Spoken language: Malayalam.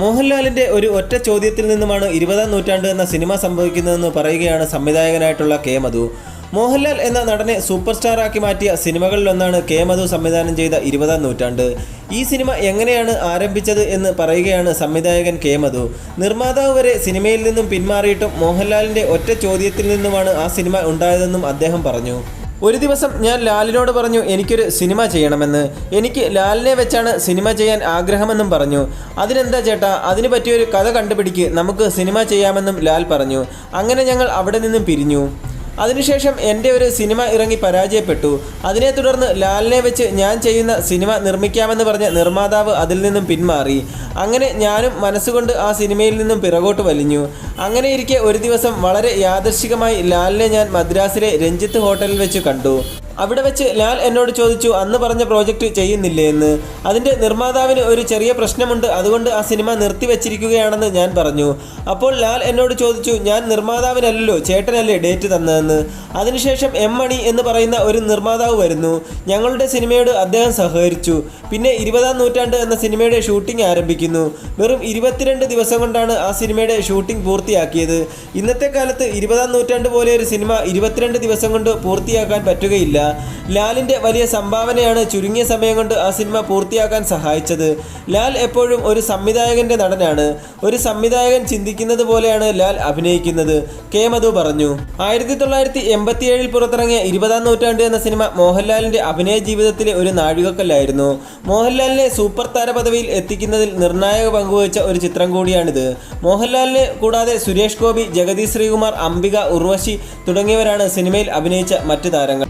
മോഹൻലാലിന്റെ ഒരു ഒറ്റ ചോദ്യത്തിൽ നിന്നുമാണ് ഇരുപതാം നൂറ്റാണ്ട് എന്ന സിനിമ സംഭവിക്കുന്നതെന്ന് പറയുകയാണ് സംവിധായകനായിട്ടുള്ള കെ മധു. മോഹൻലാൽ എന്ന നടനെ സൂപ്പർ സ്റ്റാറാക്കി മാറ്റിയ സിനിമകളിലൊന്നാണ് കെ മധു സംവിധാനം ചെയ്ത ഇരുപതാം നൂറ്റാണ്ട്. ഈ സിനിമ എങ്ങനെയാണ് ആരംഭിച്ചത് എന്ന് പറയുകയാണ് സംവിധായകൻ കെ മധു. നിർമ്മാതാവ് വരെ സിനിമയിൽ നിന്നും പിന്മാറിയിട്ടും മോഹൻലാലിന്റെ ഒറ്റ ചോദ്യത്തിൽ നിന്നുമാണ് ആ സിനിമ ഉണ്ടായതെന്നും അദ്ദേഹം പറഞ്ഞു. ഒരു ദിവസം ഞാൻ ലാലിനോട് പറഞ്ഞു എനിക്കൊരു സിനിമ ചെയ്യണമെന്ന്. എനിക്ക് ലാലിനെ വെച്ചാണ് സിനിമ ചെയ്യാൻ ആഗ്രഹമെന്നും പറഞ്ഞു. അതിനെന്താ ചേട്ടാ? അതിന് പറ്റിയൊരു കഥ കണ്ടുപിടിക്ക്. നമുക്ക് സിനിമ ചെയ്യാമെന്നും ലാൽ പറഞ്ഞു. അങ്ങനെ ഞങ്ങൾ അവിടെ നിന്നും പിരിഞ്ഞു. അതിനുശേഷം എന്റെ ഒരു സിനിമ ഇറങ്ങി പരാജയപ്പെട്ടു. അതിനെ തുടർന്ന് ലാലിനെ വെച്ച് ഞാൻ ചെയ്യുന്ന സിനിമ നിർമ്മിക്കാമെന്ന് പറഞ്ഞ നിർമ്മാതാവ് അതിൽ നിന്നും പിന്മാറി. അങ്ങനെ ഞാനും മനസ്സുകൊണ്ട് ആ സിനിമയിൽ നിന്നും പിറകോട്ട് വലിഞ്ഞു. അങ്ങനെ ഇരിക്കെ ഒരു ദിവസം വളരെ യാദർശികമായി ലാലിനെ ഞാൻ മദ്രാസിലെ രഞ്ജിത്ത് ഹോട്ടലിൽ വെച്ച് കണ്ടു. അവിടെ വെച്ച് ലാൽ എന്നോട് ചോദിച്ചു അന്ന് പറഞ്ഞ പ്രോജക്റ്റ് ചെയ്യുന്നില്ലേ? എന്ന്. അതിന്റെ നിർമ്മാതാവിന് ഒരു ചെറിയ പ്രശ്നമുണ്ട്. അതുകൊണ്ട് ആ സിനിമ നിർത്തിവെച്ചിരിക്കുകയാണെന്ന് ഞാൻ പറഞ്ഞു. അപ്പോൾ ലാൽ എന്നോട് ചോദിച്ചു ഞാൻ നിർമ്മാതാവിനല്ലല്ലോ ചേട്ടനല്ലേ ഡേറ്റ് തന്നതെന്ന്? അതിനുശേഷം എം മണി എന്ന് പറയുന്ന ഒരു നിർമ്മാതാവ് വരുന്നു. ഞങ്ങളുടെ സിനിമയോട് അദ്ദേഹം സഹകരിച്ചു. പിന്നെ ഇരുപതാം നൂറ്റാണ്ട് എന്ന സിനിമയുടെ ഷൂട്ടിംഗ് ആരംഭിക്കുന്നു. വെറും ഇരുപത്തിരണ്ട് ദിവസം കൊണ്ടാണ് ആ സിനിമയുടെ ഷൂട്ടിംഗ് പൂർത്തിയാക്കിയത്. ഇന്നത്തെ കാലത്ത് ഇരുപതാം നൂറ്റാണ്ട് പോലെ ഒരു സിനിമ ഇരുപത്തിരണ്ട് ദിവസം കൊണ്ട് പൂർത്തിയാക്കാൻ പറ്റുകയില്ല. ലാലിന്റെ വലിയ സംഭാവനയാണ് ചുരുങ്ങിയ സമയം കൊണ്ട് ആ സിനിമ പൂർത്തിയാക്കാൻ സഹായിച്ചത്. ലാൽ എപ്പോഴും ഒരു സംവിധായകന്റെ നടനാണ്. ഒരു സംവിധായകൻ ചിന്തിക്കുന്നത് പോലെയാണ് ലാൽ അഭിനയിക്കുന്നത്. കെ മധു പറഞ്ഞു. ആയിരത്തി തൊള്ളായിരത്തി എൺപത്തിയേഴിൽ പുറത്തിറങ്ങിയ ഇരുപതാം നൂറ്റാണ്ട് എന്ന സിനിമ മോഹൻലാലിന്റെ അഭിനയ ജീവിതത്തിലെ ഒരു നാഴികക്കല്ലായിരുന്നു. മോഹൻലാലിനെ സൂപ്പർ താര പദവിയിൽ എത്തിക്കുന്നതിൽ നിർണായക പങ്കുവച്ച ഒരു ചിത്രം കൂടിയാണിത്. മോഹൻലാലിനെ കൂടാതെ സുരേഷ് ഗോപി ജഗതി ശ്രീകുമാർ അംബിക ഉർവശി തുടങ്ങിയവരാണ് സിനിമയിൽ അഭിനയിച്ച മറ്റു താരങ്ങൾ.